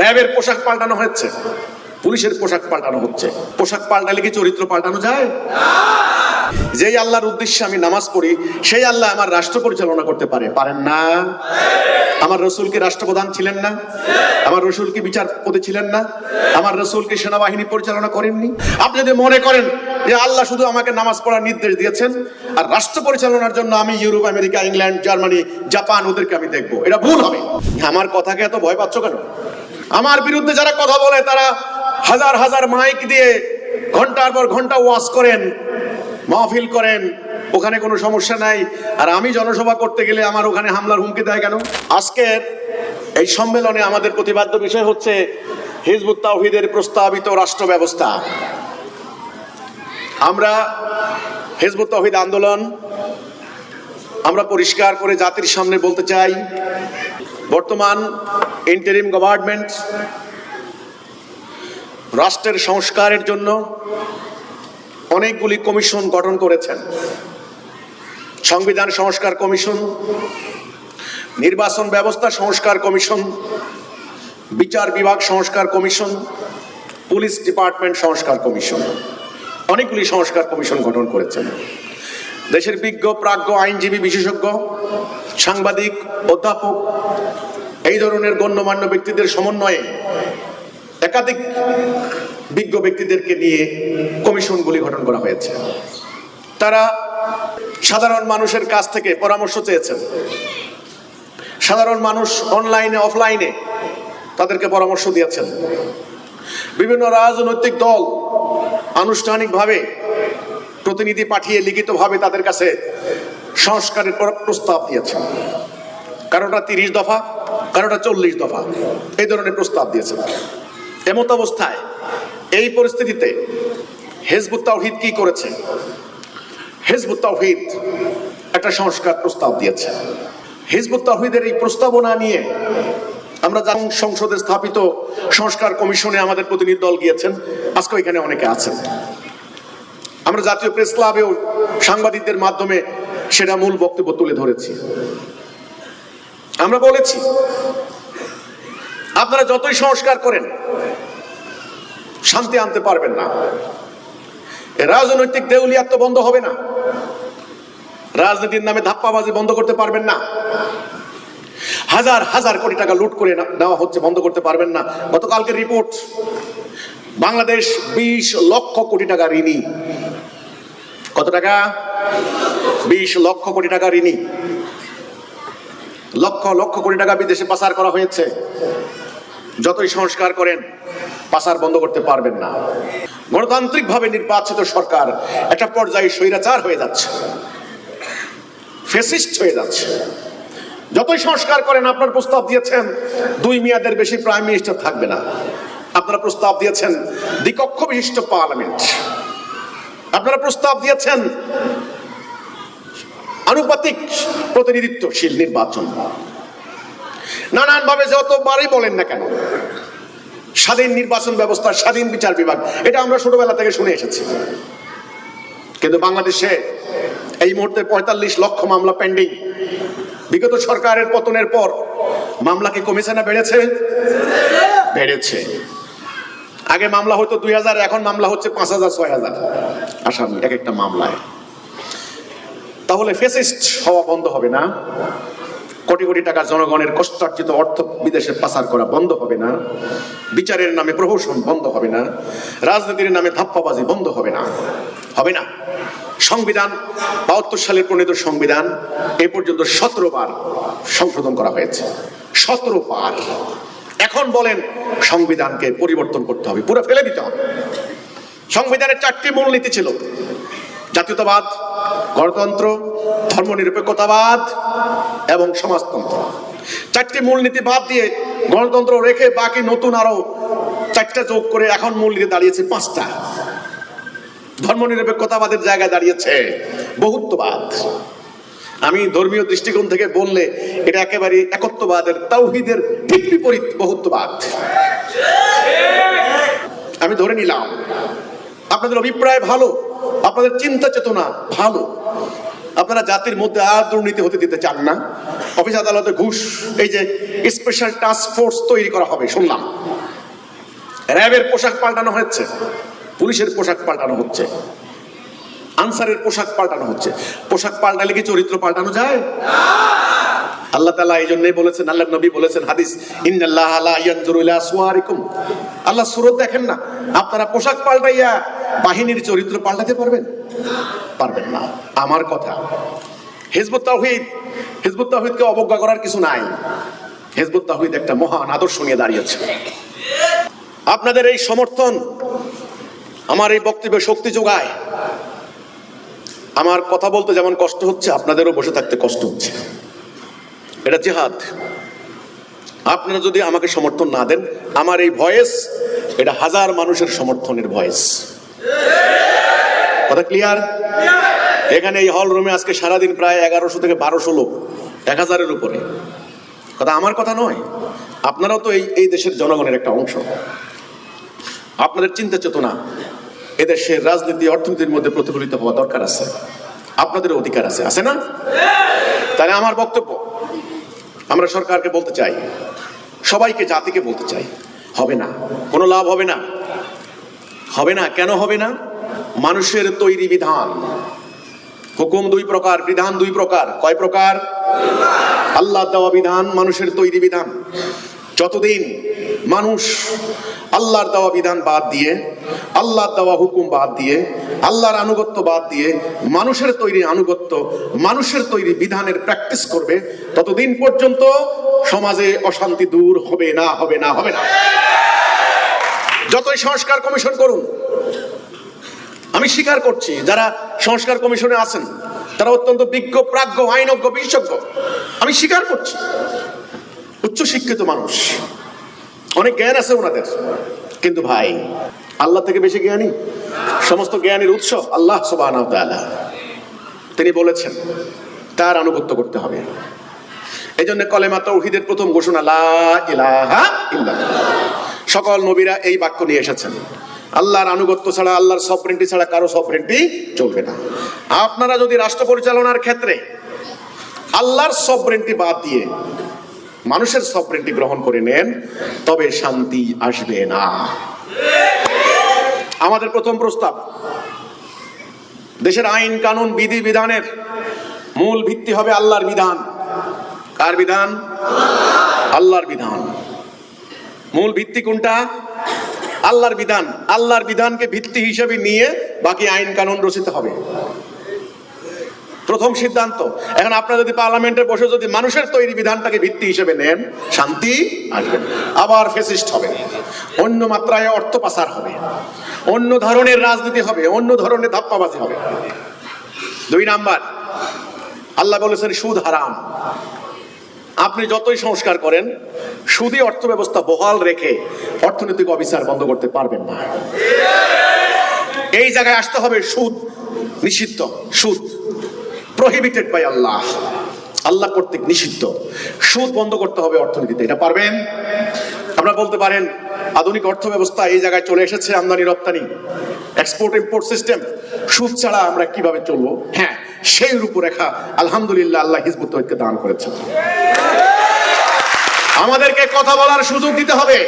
র্যাবের পোশাক পাল্টানো হচ্ছে, পুলিশের পোশাক পাল্টানো হচ্ছে। পোশাক পাল্টালে কি চরিত্র পাল্টানো যায়? যেই আল্লাহর উদ্দেশ্যে আমি নামাজ পড়ি, সেই আল্লাহ আমার রাষ্ট্র পরিচালনা করতে পারে। পারেন না? আমার রসুল কি রাষ্ট্রপ্রধান ছিলেন না? আমার রসুল কি বিচারপতি ছিলেন না? আমার রসুল কি সেনাবাহিনী পরিচালনা করেননি? আপনি যদি মনে করেন যে আল্লাহ শুধু আমাকে নামাজ পড়ার নির্দেশ দিয়েছেন, আর রাষ্ট্র পরিচালনার জন্য আমি Europe, America, England, Germany, Japan, ওদেরকে আমি দেখব। এটা ভুল হবে। আমার কথাকে এত ভয় পাচ্ছ কেন? আমার বিরুদ্ধে যারা কথা বলে, তারা হাজার হাজার মাইক দিয়ে ঘণ্টার পর ঘণ্টা ওয়াজ করেন, মাহফিল করেন, ওখানে কোনো সমস্যা নাই। আর আমি জনসভা করতে গেলে আমার ওখানে হামলার হুমকি দেয় কেন? আজকের এই সম্মেলনে আমাদের প্রতিবাদ্য বিষয় হচ্ছে হিজবুত তাওহিদের প্রস্তাবিত রাষ্ট্র ব্যবস্থা আমরা হিজবুত তাওহিদ আন্দোলন, আমরা পরিষ্কার করে জাতির সামনে বলতে চাই বর্তমান ইন্টারিম গভর্নমেন্ট রাষ্ট্রের সংস্কারের জন্য অনেকগুলি কমিশন গঠন করেছেন। সংবিধান সংস্কার কমিশন, নির্বাচন ব্যবস্থা সংস্কার কমিশন, বিচার বিভাগ সংস্কার কমিশন, পুলিশ ডিপার্টমেন্ট সংস্কার কমিশন। অনেকগুলি সংস্কার কমিশন গঠন করেছেন। দেশের বিজ্ঞ, প্রাজ্ঞ, আইনজীবী, বিশেষজ্ঞ, সাংবাদিক, অধ্যাপক, এই ধরনের গণ্যমান্য ব্যক্তিদের সমন্বয়ে একাধিক বিজ্ঞ ব্যক্তিদেরকে নিয়ে কমিশনগুলি গঠন করা হয়েছে। তারা সাধারণ মানুষের কাছ থেকে পরামর্শ চেয়েছেন। সাধারণ মানুষ অনলাইনে, অফলাইনে তাদেরকে পরামর্শ দিয়েছেন। বিভিন্ন রাজনৈতিক দল আনুষ্ঠানিকভাবে প্রতিনিধি পাঠিয়ে লিখিতভাবে তাদের কাছে সংস্কারের প্র- প্রস্তাব দিয়েছেন কারোটা তিরিশ দফা কারোটা চল্লিশ দফা। এই ধরনের প্রস্তাব দিয়েছেন এমত অবস্থায় এই পরিস্থিতিতে হেজবুত তাওহিদ কি করেছে? হেজবুত তাওহিদ একটা সংস্কার প্রস্তাব দিয়েছে। হিজবুত তাওহিদের এই প্রস্তাবনা নিয়ে আমরা সংসদে স্থাপিত সংস্কার কমিশনে আমাদের প্রতিনিধি দল গিয়েছেন। আজকে এখানে অনেকে আছেন। আমরা জাতীয় প্রেস ক্লাবেও সাংবাদিকদের মাধ্যমে সেটা মূল বক্তব্য তুলে ধরেছি। আমরা বলেছি, আপনারা যতই সংস্কার করেন, শান্তি আনতে পারবেন না। রাজনৈতিক দেউলিয়াত্ব বন্ধ হবে না। রাজনীতির নামে ধাপ্পাবাজি বন্ধ করতে পারবেন না। হাজার হাজার কোটি টাকা লুট করে নেওয়া হচ্ছে, বন্ধ করতে পারবেন না। গতকালকে রিপোর্ট, বাংলাদেশ বিশ লক্ষ কোটি টাকা ঋণী কত টাকা? বিশ লক্ষ কোটি টাকা ঋণী। লক্ষ লক্ষ কোটি টাকা বিদেশে পাচার করা হয়েছে। যতই সংস্কার করেন, পাচার বন্ধ করতে পারবেন না। গণতান্ত্রিকভাবে নির্বাচিত সরকার একটা পর্যায়ে স্বৈরাচার হয়ে যাচ্ছে। ফেসিস্ট হয়ে যাচ্ছে। যতই সংস্কার করেন, আপনার প্রস্তাব দিয়েছেন, দুই মেয়াদের বেশি প্রাইম মিনিস্টার থাকবে না। আপনারা প্রস্তাব দিয়েছেন দ্বিকক্ষ বিশিষ্ট পার্লামেন্ট। আপনারা প্রস্তাব দিয়েছেন। আনুপাতিক প্রতিনিধিত্বশীল নির্বাচন। নানানভাবে যতবারই বলেন না কেন, স্বাধীন নির্বাচন ব্যবস্থা, স্বাধীন বিচার বিভাগ, এটা আমরা ছোটবেলা থেকে শুনে এসেছি। কিন্তু বাংলাদেশে এই মুহূর্তে পঁয়তাল্লিশ লক্ষ মামলা পেন্ডিং বিগত সরকারের পতনের পর মামলা কি কমেছে না বেড়েছে? বেড়েছে। আগে মামলা হতো দুই হাজার, এখন মামলা হচ্ছে পাঁচ হাজার, ছয় হাজার। আসামি এক একটা মামলায়। তাহলে ফেসিস্ট হওয়া বন্ধ হবে না। কোটি কোটি টাকা জনগণের কষ্টার্জিত অর্থ বিদেশে পাচার করা বন্ধ হবে না। বিচারের নামে প্রহসন বন্ধ হবে না। রাজনীতির নামে ধাপ্পাবাজি বন্ধ হবে না। হবে না। সংবিধান, বাহাত্তর সালে প্রণীত সংবিধান, এ পর্যন্ত সতেরো বার সংশোধন করা হয়েছে। সতেরো বার। এখন বলেন সংবিধানকে পরিবর্তন করতে হবে, পুরো ফেলে দিতে হবে। সংবিধানের চারটি মূলনীতি ছিল, জাতীয়তাবাদ, গণতন্ত্র, ধর্মনিরপেক্ষতাবাদ এবং সমাজতন্ত্র। চারটি মূলনীতি বাদ দিয়ে গণতন্ত্র রেখে বাকি নতুন আরও চারটা যোগ করে এখন মূলনীতি দাঁড়িয়েছে পাঁচটা। ধর্মনিরপেক্ষতাবাদের জায়গায় দাঁড়িয়েছে বহুত্ববাদ। আমি ধর্মীয় দৃষ্টিকোণ থেকে বললে এটা একেবারে একত্ববাদের, তাওহিদের ঠিক বিপরীত বহুত্ববাদ। আমি ধরে নিলাম, আপনাদের অভিপ্রায় ভালো, আপনাদের চিন্তা চেতনা ভালো। আপনারা জাতির মধ্যে আর দুর্নীতি হতে দিতে চান না। অফিস আদালতে ঘুষ, এই যে স্পেশাল টাস্ক ফোর্স তৈরি করা হবে, শুনলাম। র্যাবের পোশাক পাল্টানো হচ্ছে পুলিশের পোশাক পাল্টানো হচ্ছে। আনসারের পোশাক পাল্টানো হচ্ছে। পোশাক পাল্টালে কি চরিত্র পাল্টানো যায়? আল্লাহ তালা এই জন্যই বলেছেন আল্লাহ নবী বলেছেন হাদিস, ইন্নাল্লাহ লা ইয়ানজুরু ইলা সুওয়ারিকুম আল্লাহ সুরত দেখেন না, আপনারা পোশাক পাল্টাইয়া বাহিনীর চরিত্র পাল্টাতে পারবেন? পারবেন না। আমার কথা, হিজবুত তাওহীদ, হিজবুত তাওহীদকে অবজ্ঞা করার কিছু নাই। হিজবুত তাওহীদ একটা মহান আদর্শ নিয়ে দাঁড়িয়েছে আপনাদের এই সমর্থন আমার এই বক্তব্যে শক্তি যোগায়। আমার কথা বলতে যেমন কষ্ট হচ্ছে, আপনাদেরও বসে থাকতে কষ্ট হচ্ছে। এটা জেহাদ। আপনারা যদি আমাকে সমর্থন না দেন, আমার এই ভয়েস, এটা হাজার মানুষের সমর্থনের ভয়েস। কথা ক্লিয়ার? এখানে এই হল রুমে আজকে সারাদিন প্রায় এগারোশো থেকে বারোশো লোক, এক হাজারের উপরে। কথা আমার কথা নয়, আপনারাও তো এই এই দেশের জনগণের একটা অংশ। আপনাদের চিন্তা চেতনা এদেশের রাজনীতি, অর্থনীতির মধ্যে প্রতিফলিত হওয়া দরকার আছে। আপনাদের অধিকার আছে আছে না? তাহলে আমার বক্তব্য, আমরা সরকারকে বলতে চাই, সবাইকে, জাতিকে বলতে চাই, হবে না। কোনো লাভ হবে না। হবে না? কেন হবে না? মানুষের তৈরি বিধান। হুকুম দুই প্রকার, বিধান দুই প্রকার। কয় প্রকার? আল্লাহ দেওয়া বিধান, মানুষের তৈরি বিধান। যতদিন মানুষ আল্লাহর দেওয়া বিধান বাদ দিয়ে, আল্লাহর দেওয়া হুকুম বাদ দিয়ে, আল্লাহর আনুগত্য বাদ দিয়ে মানুষের তৈরি আনুগত্য, মানুষের তৈরি বিধানের প্র্যাকটিস করবে, ততদিন পর্যন্ত সমাজে অশান্তি দূর হবে না হবে না হবে না। যতই সংস্কার কমিশন করুন, আমি স্বীকার করছি, যারা সংস্কার কমিশনে আছেন, তারা অত্যন্ত বিজ্ঞ, প্রাজ্ঞ, আইনজ্ঞ, বিশেষজ্ঞ। আমি স্বীকার করছি। উচ্চ শিক্ষিত মানুষ। অনেক জ্ঞান আছে ওনাদের। কিন্তু ভাই, আল্লাহ থেকে বেশি জ্ঞানী? সমস্ত জ্ঞানের উৎস আল্লাহ তিনি বলেছেন, তার আনুগত্য করতে হবে। এই জন্য কলেমা তৌহিদের প্রথম ঘোষণা ইলাহা সকল নবীরা এই বাক্য নিয়ে এসেছেন। আল্লাহর আনুগত্য ছাড়া, আল্লাহর সফরেন্টি ছাড়া কারও সফরেন্টি চলবে না। আপনারা যদি রাষ্ট্র পরিচালনার ক্ষেত্রে আল্লাহর সফরেন্টি বাদ দিয়ে মানুষের সফরেন্টি গ্রহণ করে নেন, তবে শান্তি আসবে না। আমাদের প্রথম প্রস্তাব, দেশের আইন, কানুন, বিধি, বিধানের মূল ভিত্তি হবে আল্লাহর বিধান। কার বিধান? আল্লাহর বিধান। মূল ভিত্তি কোনটা? আল্লাহর বিধান। আল্লাহর বিধানকে ভিত্তি হিসেবে নিয়ে বাকি আইন, কানুন রচিত হবে। প্রথম সিদ্ধান্ত। এখন আপনারা যদি পার্লামেন্টে বসে যদি মানুষের তৈরি বিধানটাকে ভিত্তি হিসেবে নেন, শান্তি আসবে। আবার ফেসিস্ট হবে। অন্য মাত্রায় অর্থ পাচার হবে। অন্য ধরনের রাজনীতি হবে। অন্য ধরনের ধাপ্পাবাজি হবে। দুই নাম্বার, আল্লাহ বলেছেন, সুদ হারাম। আপনি যতই সংস্কার করেন, সুদী অর্থ ব্যবস্থা বহাল রেখে অর্থনৈতিক অবিচার বন্ধ করতে পারবেন না। এই জায়গায় আসতে হবে সুদ নিষিদ্ধ, সুদ। প্রহিবিটেড বাই আল্লাহ আল্লাহ কর্তৃক নিষিদ্ধ। সুদ বন্ধ করতে হবে অর্থনীতিতে। এটা পারবেন? আপনারা বলতে পারেন, আধুনিক অর্থ ব্যবস্থা এই জায়গায় চলে এসেছে, আমদানি, রপ্তানি। এক্সপোর্ট ইম্পোর্ট সিস্টেম সুদ ছাড়া আমরা কীভাবে চলবো? হ্যাঁ সেই রূপরেখা আলহামদুলিল্লাহ আল্লাহ হিজবুত তৈরিকে দান করেছেন। আমাদেরকে কথা বলার সুযোগ দিতে হবে।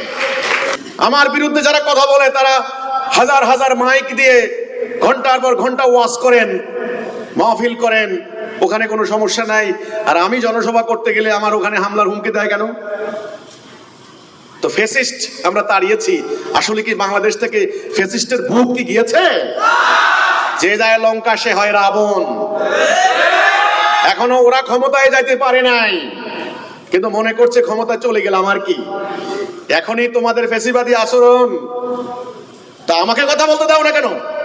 আমার বিরুদ্ধে যারা কথা বলে, তারা হাজার হাজার মাইক দিয়ে ঘণ্টার পর ঘণ্টা ওয়াশ করেন। মাহফিল করেন, ওখানে কোনো সমস্যা নাই। আর আমি জনসভা করতে গেলে আমার ওখানে হামলার হুমকি দেয় কেন? তো ফেসিস্ট, আমরা তাড়িয়েছি। আসলে কি বাংলাদেশ থেকে ফেসিস্টের ভূত কি গিয়েছে? যে যায় লঙ্কা, সে হয় রাবণ। এখনও ওরা ক্ষমতায় যাইতে পারে নাই। কিন্তু মনে করছে ক্ষমতা চলে গেল আমার কি। এখনই তোমাদের ফেসিবাদী আচরণ। তা আমাকে কথা বলতে দাও না কেন?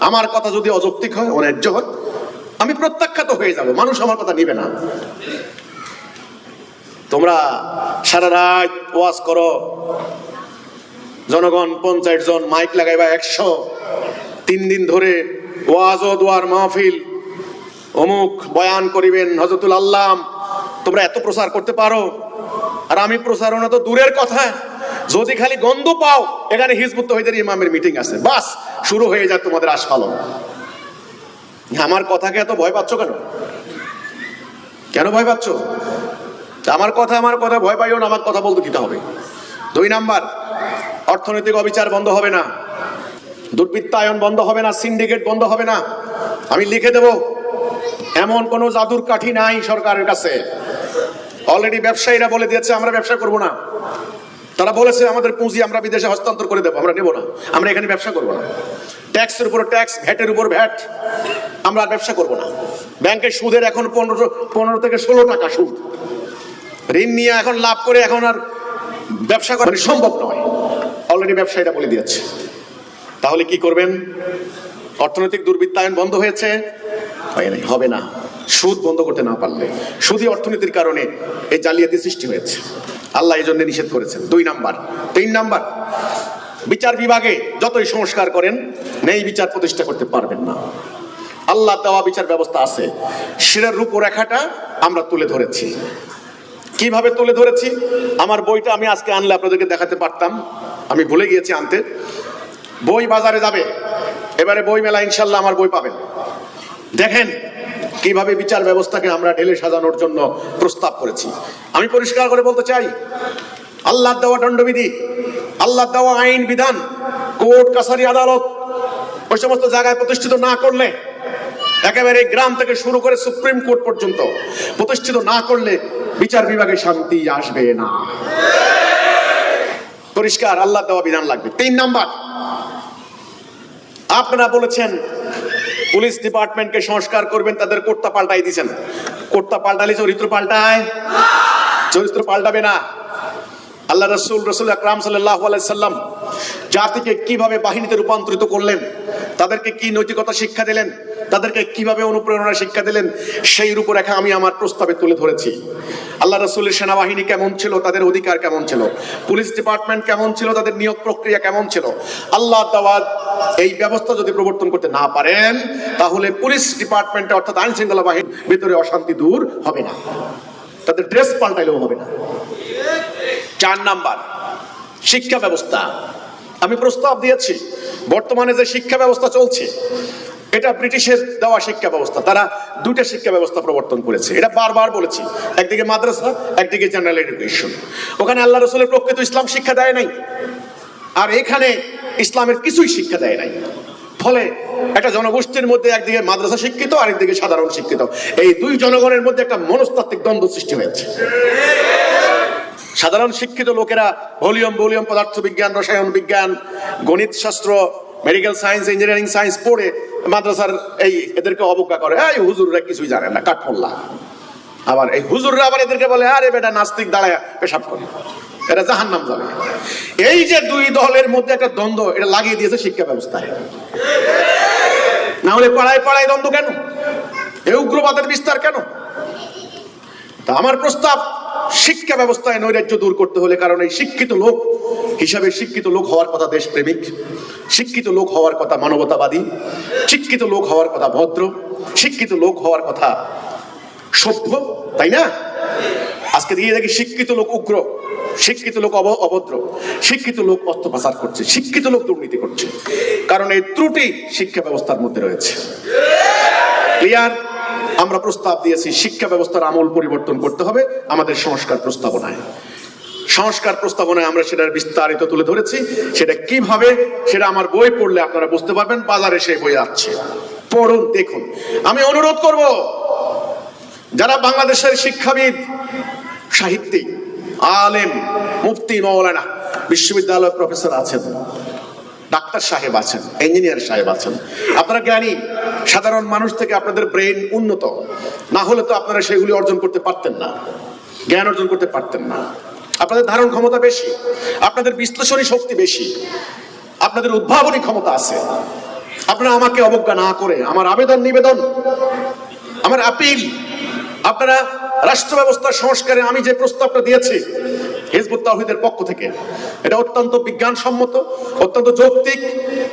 আমার কথা যদি অযৌক্তিক হয় অন্যায্য হয় আমি প্রত্যাখ্যাত হয়ে যাব। মানুষ আমার কথা নিবে না। তোমরা সারা রাত ওয়াজ করো। জনগণ পঞ্চায়েত জন মাইক লাগাইবা একশো। তিন দিন ধরে ওয়াজ ও দোয়ার মাহফিল। অমুক বয়ান করিবেন হজরতুল আল্লাম। তোমরা এত প্রচার করতে পারো? আর আমি প্রচারণা তো দূরের কথা। যদি খালি গন্ধ পাও, এখানে হিজবুত তহিদের ইমামের মিটিং আছে। বাস, শুরু হয়ে যায় তোমাদের আস্ফালন আমার কথাকে এত ভয় পাচ্ছ কেন? কেন ভয় পাচ্ছ? আমার কথা আমার কথা ভয় পাইও না, আমার কথা বলতে দিতে হবে? দুই নাম্বার, অর্থনৈতিক অবিচার বন্ধ হবে না। দুর্বৃত্তায়ন বন্ধ হবে না সিন্ডিকেট বন্ধ হবে না। আমি লিখে দেব, এমন কোনো জাদুর কাঠি নাই সরকারের কাছে। অলরেডি ব্যবসায়ীরা বলে দিয়েছে, আমরা ব্যবসা করব না। তারা বলেছে, আমাদের পুঁজি আমরা বিদেশে হস্তান্তর করে দেবো, আমরা নেব না। আমরা এখানে ব্যবসা করব না। ট্যাক্সের উপর ট্যাক্স, ভ্যাটের উপর ভ্যাট, আমরা আর ব্যবসা করব না। ব্যাংকের সুদের এখন পনেরো পনেরো থেকে ষোলো টাকা সুদ। ঋণ নিয়ে এখন লাভ করে এখন আর ব্যবসা করা সম্ভব নয়। অলরেডি ব্যবসায়ীরা বলে দিয়েছে। তাহলে কি করবেন? অর্থনৈতিক দুর্বৃত্তায়ন বন্ধ হয়েছে? হয় হবে না। সুদ বন্ধ করতে না পারলে। সুদী অর্থনীতির কারণে এই জালিয়াতি সৃষ্টি হয়েছে। আল্লাহ এই জন্য নিষেধ করেছেন। দুই নাম্বার। তিন নাম্বার, বিচার বিভাগে যতই সংস্কার করেন নেই বিচার প্রতিষ্ঠা করতে পারবেন না। আল্লাহ দেওয়া বিচার ব্যবস্থা আছে। সেটার রূপরেখাটা আমরা তুলে ধরেছি। কীভাবে তুলে ধরেছি? আমার বইটা আমি আজকে আনলে আপনাদেরকে দেখাতে পারতাম। আমি ভুলে গিয়েছি আনতে। বই বাজারে যাবে। এবারে বই মেলা ইনশাল্লাহ আমার বই পাবেন। দেখেন কীভাবে বিচার ব্যবস্থাকে আমরা ঢেলে সাজানোর জন্য প্রস্তাব করেছি। আমি পরিষ্কার করে বলতে চাই আল্লাহ দেওয়া দণ্ডবিধি আল্লাহ দেওয়া আইন বিধান, কোর্ট, কাছারি আদালত, ওই সমস্ত জায়গায় প্রতিষ্ঠিত না করলে, একেবারে গ্রাম থেকে শুরু করে সুপ্রিম কোর্ট পর্যন্ত প্রতিষ্ঠিত না করলে বিচার বিভাগে শান্তি আসবে না। পরিষ্কার আল্লাহ দেওয়া বিধান লাগবে। তিন নাম্বার, আপনারা বলেছেন পুলিশ ডিপার্টমেন্টকে সংস্কার করবেন, তাদের কোর্তা পাল্টাই দিয়েছেন। কোর্তা পাল্টালে চরিত্র পাল্টায়। চরিত্র পাল্টাবে না। আল্লাহ রসুল রসুল আকরাম সাল্লাহ সাল্লাম জাতিকে কীভাবে বাহিনীতে রূপান্তরিত করলেন? তাদেরকে কি নৈতিকতা শিক্ষা দিলেন? তাদেরকে কীভাবে অনুপ্রেরণা শিক্ষা দিলেন? সেই রূপরেখা আমি আমার প্রস্তাবে তুলে ধরেছি। আল্লাহ রসুলের সেনাবাহিনী কেমন ছিল? তাদের অধিকার কেমন ছিল? পুলিশ ডিপার্টমেন্ট কেমন ছিল? তাদের নিয়োগ প্রক্রিয়া কেমন ছিল? আল্লাহ দাওয়াত, এই ব্যবস্থা যদি প্রবর্তন করতে না পারেন, তাহলে পুলিশ ডিপার্টমেন্টে অর্থাৎ আইন শৃঙ্খলা বাহিনীর ভিতরে অশান্তি দূর হবে না। তাদের ড্রেস পাল্টাইলেও হবে না। চার নাম্বার, শিক্ষা ব্যবস্থা। আমি প্রস্তাব দিয়েছি, বর্তমানে যে শিক্ষা ব্যবস্থা চলছে, এটা ব্রিটিশের দেওয়া শিক্ষা ব্যবস্থা, তারা দুইটা শিক্ষা ব্যবস্থা প্রবর্তন করেছে। এটা বারবার বলেছি, একদিকে মাদ্রাসা, একদিকে জেনারেল এডুকেশন ওখানে আল্লাহ রসুলের প্রকৃত ইসলাম শিক্ষা দেয় নাই, আর এখানে ইসলামের কিছুই শিক্ষা দেয় নাই। ফলে একটা জনগোষ্ঠীর মধ্যে একদিকে মাদ্রাসা শিক্ষিত, আরেকদিকে সাধারণ শিক্ষিত। এই দুই জনগণের মধ্যে একটা মনস্তাত্ত্বিক দ্বন্দ্ব সৃষ্টি হয়েছে। সাধারণ শিক্ষিত লোকেরা ভলিউম ভলিউম পদার্থ বিজ্ঞান রসায়ন বিজ্ঞান, গণিত, শাস্ত্র, মেডিকেল সায়েন্স, ইঞ্জিনিয়ারিং সায়েন্স পড়ে মাদ্রাসার এই এদেরকে অবজ্ঞা করে। এই হুজুররা কিছুই জানে না কাঠমোল্লা আবার এই হুজুররা আবার এদেরকে বলে, আরে বেটা, নাস্তিক দাঁড়ায়, পেশাব করে। এটা জাহান নাম যাবে এই যে দুই দলের মধ্যে একটা দ্বন্দ্ব, এটা লাগিয়ে দিয়েছে শিক্ষা ব্যবস্থায়। না হলে পাড়ায় পাড়ায় দ্বন্দ্ব কেন? এই উগ্রবাদের বিস্তার কেন? তা আমার প্রস্তাব। শিক্ষা ব্যবস্থায় নৈরাজ্য দূর করতে হলে কারণ এই শিক্ষিত লোক হিসাবে শিক্ষিত লোক হওয়ার কথা দেশপ্রেমিক, শিক্ষিত লোক হওয়ার কথা মানবতাবাদী, শিক্ষিত লোক হওয়ার কথা ভদ্র, শিক্ষিত লোক হওয়ার কথা সভ্য, তাই না? আজকে দিয়ে দেখি শিক্ষিত লোক উগ্র, শিক্ষিত লোক অভদ্র, শিক্ষিত লোক অর্থ পাচার করছে, শিক্ষিত লোক দুর্নীতি করছে। কারণ এই ত্রুটি শিক্ষা ব্যবস্থার মধ্যে রয়েছে। ক্লিয়ার আমরা প্রস্তাব দিয়েছি, শিক্ষা ব্যবস্থার আমূল পরিবর্তন করতে হবে, আমাদের সংস্কার প্রস্তাবনায়। সংস্কার প্রস্তাবনায় আমরা সেটার বিস্তারিত তুলে ধরেছি, সেটা কীভাবে, সেটা আমার বই পড়লে আপনারা বুঝতে পারবেন, বাজারে সেই বই আছে পড়ুন, দেখুন। আমি অনুরোধ করব, যারা বাংলাদেশের শিক্ষাবিদ, সাহিত্যিক, আলেম, মুফতি মৌলানা বিশ্ববিদ্যালয় প্রফেসর আছেন, ডাক্তার সাহেব আছেন, ইঞ্জিনিয়ার সাহেব আছেন, আপনারা জ্ঞানী সাধারণ মানুষ থেকে আপনাদের ব্রেন উন্নত। না হলে তো আপনারা সেগুলি অর্জন করতে পারতেন না। জ্ঞান অর্জন করতে পারতেন না। আপনাদের ধারণ ক্ষমতা বেশি। আপনাদের বিশ্লেষণী শক্তি বেশি। আপনাদের উদ্ভাবনী ক্ষমতা আছে। আপনারা আমাকে অবজ্ঞা না করে, আমার আবেদন নিবেদন, আমার আপিল আপনারা রাষ্ট্র ব্যবস্থার সংস্কারে আমি যে প্রস্তাবটা দিয়েছি হিজবুত তাহিদের পক্ষ থেকে। এটা অত্যন্ত বিজ্ঞানসম্মত, অত্যন্ত যৌক্তিক,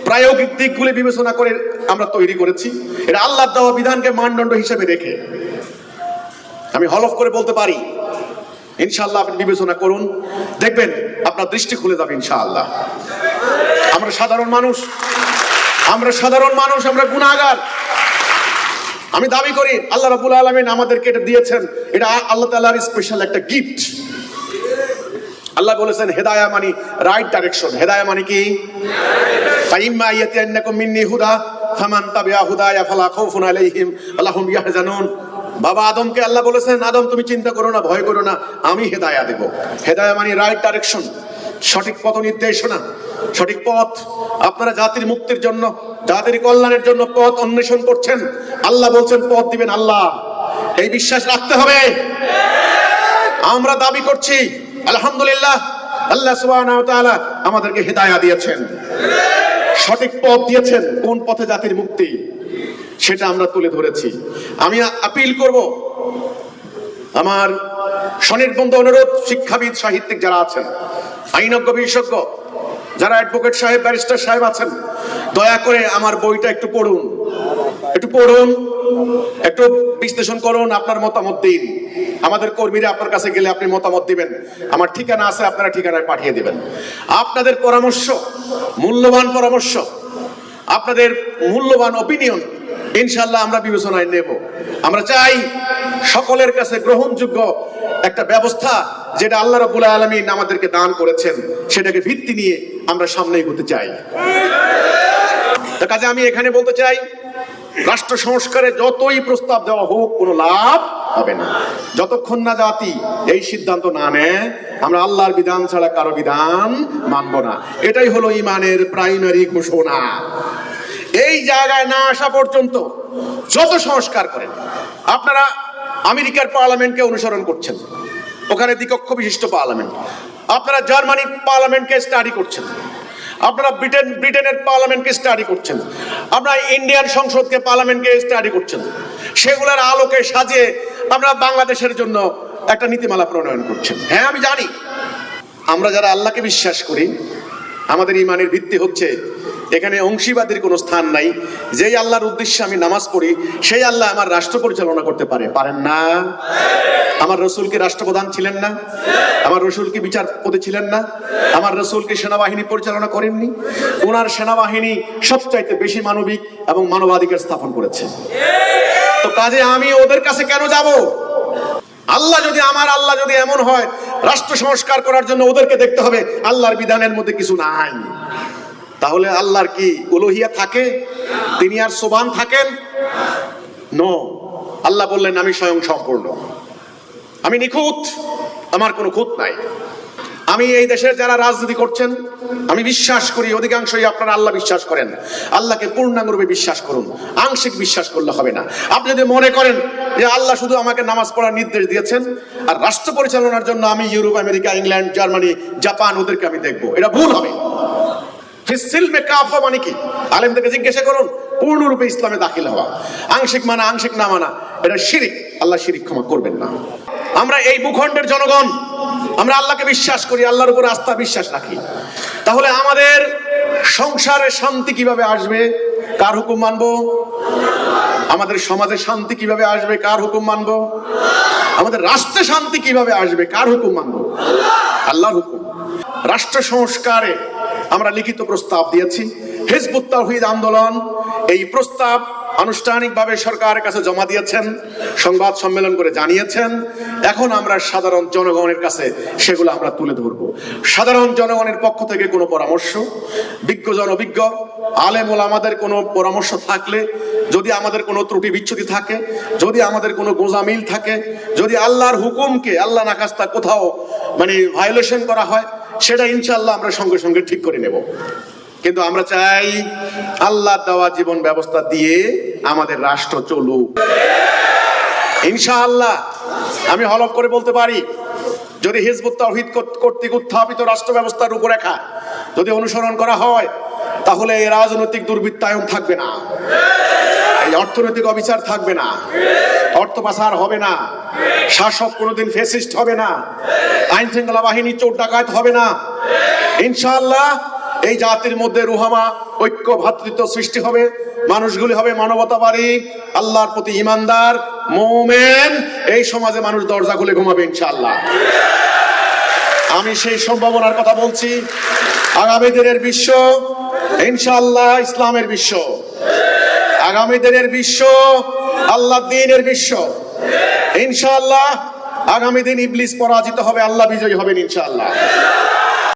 প্রায়োগিক দিকগুলি বিবেচনা করে আমরা তৈরি করেছি। এটা আল্লাহ দেওয়া বিধানকে মানদণ্ড হিসেবে রেখে। আমি হলফ করে বলতে পারি, ইনশাআল্লাহ আপনি বিবেচনা করুন। দেখবেন, আপনার দৃষ্টি খুলে যাবে ইনশাআল্লাহ। আমরা সাধারণ মানুষ, আমরা সাধারণ মানুষ, আমরা গুণাগার আমি দাবি করি, আল্লাহ রাবুল আলমিন আমাদেরকে এটা দিয়েছেন। এটা আল্লাহ তাল্লাহর স্পেশাল একটা গিফট আল্লাহ বলেছেন হেদায়া মানি রাইট ডাইরেকশন হেদায়া মানে কি? ফাইম্মা ইয়াতিয়ান্নাকুম মিন্নি হুদা ফামান তাবিআ হুদায়া ফালা খাউফুন আলাইহিম। ওয়া হুম ইয়াহজানুন। বাবা আদমকে আল্লাহ বলেছেন আদম তুমি চিন্তা করো না ভয় করো না আমি হেদায়া দেব। হেদায়া মানে রাইট ডাইরেকশন সঠিক পথ নির্দেশনা সঠিক পথ। আপনারা জাতির মুক্তির জন্য জাতির কল্যাণের জন্য পথ অন্বেষণ করছেন। আল্লাহ বলছেন পথ দিবেন আল্লাহ। এই বিশ্বাস রাখতে হবে। আমরা দাবি করছি আলহামদুলিল্লাহ, আল্লাহ সুবহানাহু আমাদেরকে হেদায়া দিয়েছেন। সঠিক পথ দিয়েছেন, কোন পথে জাতির মুক্তি, সেটা আমরা তুলে ধরেছি। আমি আপিল করব, আমার স্বনির্বন্ধ অনুরোধ শিক্ষাবিদ, সাহিত্যিক যারা আছেন, আইনজ্ঞ, বিশেষজ্ঞ, যারা অ্যাডভোকেট সাহেব, ব্যারিস্টার সাহেব আছেন, দয়া করে আমার বইটা একটু পড়ুন। একটু পড়ুন, একটু বিশ্লেষণ করুন আপনার মতামত দিন। আমাদের কর্মীরা আপনার কাছে গেলে আপনি মতামত দিবেন। আমার ঠিকানা আছে, আপনারা ঠিকানায় পাঠিয়ে দিবেন। আপনাদের পরামর্শ, মূল্যবান পরামর্শ, আপনাদের মূল্যবান অপিনিয়ন ইনশাল্লাহ আমরা বিবেচনায় নেব। আমরা চাই সকলের কাছে গ্রহণযোগ্য একটা ব্যবস্থা, যেটা আল্লাহ রাবুল আলমিন আমাদেরকে দান করেছেন। সেটাকে ভিত্তি নিয়ে আমরা সামনে এগোতে চাই। কাজে আমি এখানে বলতে চাই রাষ্ট্র সংস্কারে যতই প্রস্তাব দেওয়া হোক, কোনো লাভ হবে না। যতক্ষণ না জাতি এই সিদ্ধান্ত না নেয়, আমরা আল্লাহর বিধান ছাড়া কারও বিধান মানব না। এটাই হলো ইমানের প্রাইমারি ঘোষণা। এই জায়গায় না আসা পর্যন্ত যত সংস্কার করেন, আপনারা আমেরিকার পার্লামেন্টকে অনুসরণ করছেন, ওখানে দ্বিকক্ষ বিশিষ্ট পার্লামেন্ট, আপনারা জার্মানির পার্লামেন্টকে স্টাডি করছেন আপনারা ব্রিটেন, ব্রিটেনের পার্লামেন্টকে স্টাডি করছেন। আপনারা ইন্ডিয়ান সংসদকে পার্লামেন্টকে স্টাডি করছেন। সেগুলোর আলোকে সাজিয়ে আমরা বাংলাদেশের জন্য একটা নীতিমালা প্রণয়ন করছেন। হ্যাঁ আমি জানি। আমরা যারা আল্লাহকে বিশ্বাস করি, আমাদের ইমানের ভিত্তি হচ্ছে এখানে অংশীবাদীর কোনো স্থান নাই। যেই আল্লাহর উদ্দেশ্যে আমি নামাজ পড়ি, সেই আল্লাহ আমার রাষ্ট্র পরিচালনা করতে পারে। পারেন না? আমার রসুল কি রাষ্ট্রপ্রধান ছিলেন না? আমার রসুল কি বিচারপতি ছিলেন না? আমার রসুল কি সেনাবাহিনী পরিচালনা করেননি? ওনার সেনাবাহিনী সবচাইতে বেশি মানবিক এবং মানবাধিকার স্থাপন করেছে। তো কাজে আমি ওদের কাছে কেন যাব? আল্লাহ যদি আমার আল্লাহ যদি এমন হয়, রাষ্ট্র সংস্কার করার জন্য ওদেরকে দেখতে হবে, আল্লাহর বিধানের মধ্যে কিছু নাই। তাহলে আল্লাহর কি উলোহিয়া থাকে? তিনি আর সোবান থাকেন? নো আল্লাহ বললেন, আমি স্বয়ং সম্পূর্ণ। আমি নিখুঁত, আমার কোনো খুঁত নাই। আমি এই দেশের যারা রাজনীতি করছেন, আমি বিশ্বাস করি, অধিকাংশই আপনারা আল্লাহ বিশ্বাস করেন। আল্লাহকে পূর্ণাঙ্গরূপে বিশ্বাস করুন। আংশিক বিশ্বাস করলে হবে না। আপনি যদি মনে করেন যে আল্লাহ শুধু আমাকে নামাজ পড়ার নির্দেশ দিয়েছেন, আর রাষ্ট্র পরিচালনার জন্য আমি Europe, America, England, Germany, Japan, ওদেরকে আমি দেখব। এটা ভুল হবে। ফিসিল মে কাফা মানে কি? আলেমদেরকে জিজ্ঞাসা করুন, পূর্ণরূপে ইসলামে দাখিল হওয়া। আংশিক মানা, আংশিক না মানা, এটা শিরিক। আল্লাহ শিরিক ক্ষমা করবেন না। আমরা এই ভূখণ্ডের জনগণ, আমরা আল্লাহকে বিশ্বাস করি, আল্লাহর উপর আস্থা বিশ্বাস রাখি। তাহলে আমাদের সংসারে শান্তি কীভাবে আসবে? কার হুকুম মানবো? আমাদের সমাজে শান্তি কীভাবে আসবে? কার হুকুম মানবো? আমাদের রাষ্ট্রে শান্তি কীভাবে আসবে? কার হুকুম মানবো? আল্লাহর হুকুম। রাষ্ট্র সংস্কারে আমরা লিখিত প্রস্তাব দিয়েছি। হিজবুত তাওহীদ আন্দোলন, এই প্রস্তাব আনুষ্ঠানিকভাবে সরকারের কাছে জমা দিয়েছেন, সংবাদ সম্মেলন করে জানিয়েছেন। এখন আমরা সাধারণ জনগণের কাছে সেগুলো আমরা তুলে ধরব। সাধারণ জনগণের পক্ষ থেকে কোনো পরামর্শ বিজ্ঞজন অভিজ্ঞ আলেম আমাদের কোনো পরামর্শ থাকলে, যদি আমাদের কোনো ত্রুটি বিচ্ছুতি থাকে, যদি আমাদের কোনো গোজামিল থাকে, যদি আল্লাহর হুকুমকে আল্লাহ নাকাস্তা কোথাও মানে ভায়োলেশন করা হয় সেটা ইনশাল্লাহ আমরা সঙ্গে সঙ্গে ঠিক করে নেব। কিন্তু আমরা চাই আল্লাহ দেওয়া জীবন ব্যবস্থা দিয়ে আমাদের রাষ্ট্র চলুক। ইনশাআল্লাহ, আমি হলফ করে বলতে পারি, যদি হিজবুত কর্ত- কর্তৃক উত্থাপিত রাষ্ট্র ব্যবস্থার রূপরেখা যদি অনুসরণ করা হয়, তাহলে এই রাজনৈতিক দুর্বৃত্তায়ন থাকবে না। এই অর্থনৈতিক অবিচার থাকবে না। অর্থ পাচার হবে না। শাসক কোনোদিন ফেসিস্ট হবে না। আইন শৃঙ্খলা বাহিনী চোর ডাকাত হবে না। ইনশাআল্লাহ এই জাতির মধ্যে রুহামা, ঐক্য ভ্রাতৃত্ব সৃষ্টি হবে। মানুষগুলি হবে মানবতাবাদী, আল্লাহর প্রতি ইমানদার মোমেন। এই সমাজে মানুষ দরজা খুলে ঘুমাবে ইনশাআল্লাহ। আমি সেই সম্ভাবনার কথা বলছি। আগামী দিনের বিশ্ব, ইনশাআল্লাহ ইসলামের বিশ্ব। আগামী দিনের বিশ্ব, আল্লাহ দিনের বিশ্ব। ইনশাআল্লাহ আগামী দিন ইবলিস পরাজিত হবে, আল্লাহ বিজয়ী হবেন ইনশাআল্লাহ।